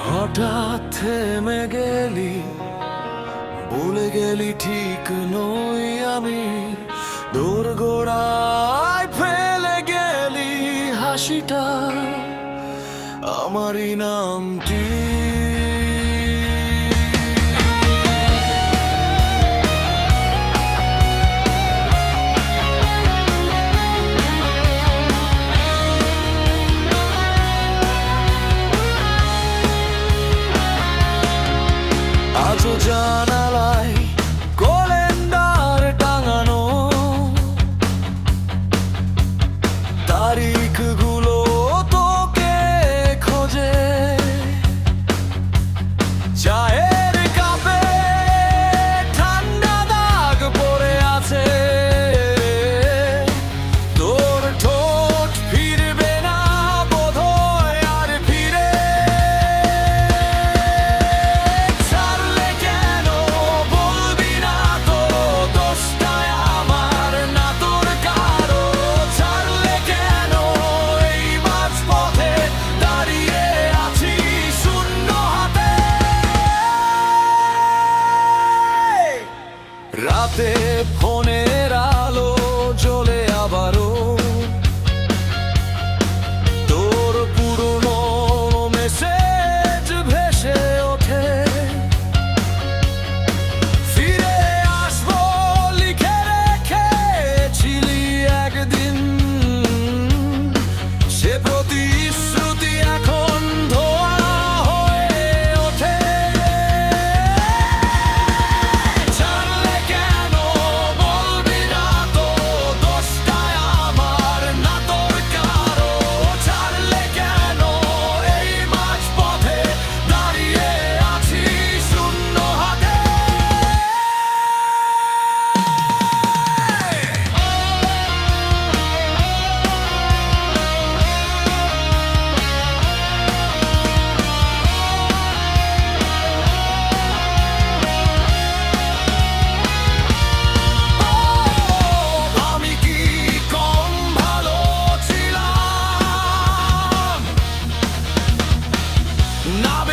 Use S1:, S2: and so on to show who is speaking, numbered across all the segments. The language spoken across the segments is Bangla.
S1: হঠাৎ থেমে গেলি বলে গেলি ঠিক নই আমি। দূর গোড়ায় ফেলে গেলি হাসিটা, আমারই নামটি। অজানা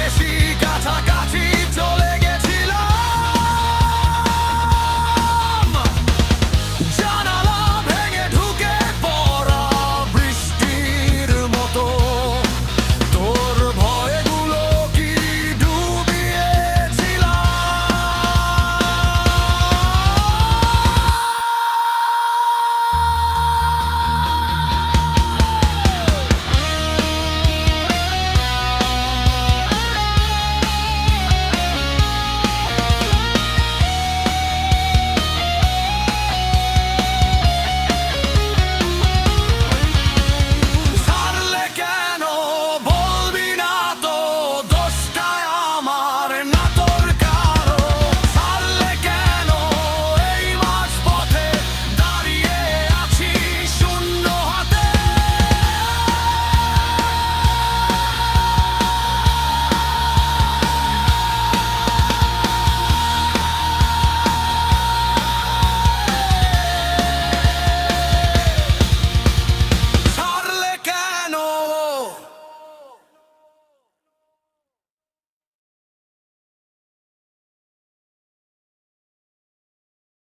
S1: she got a gun.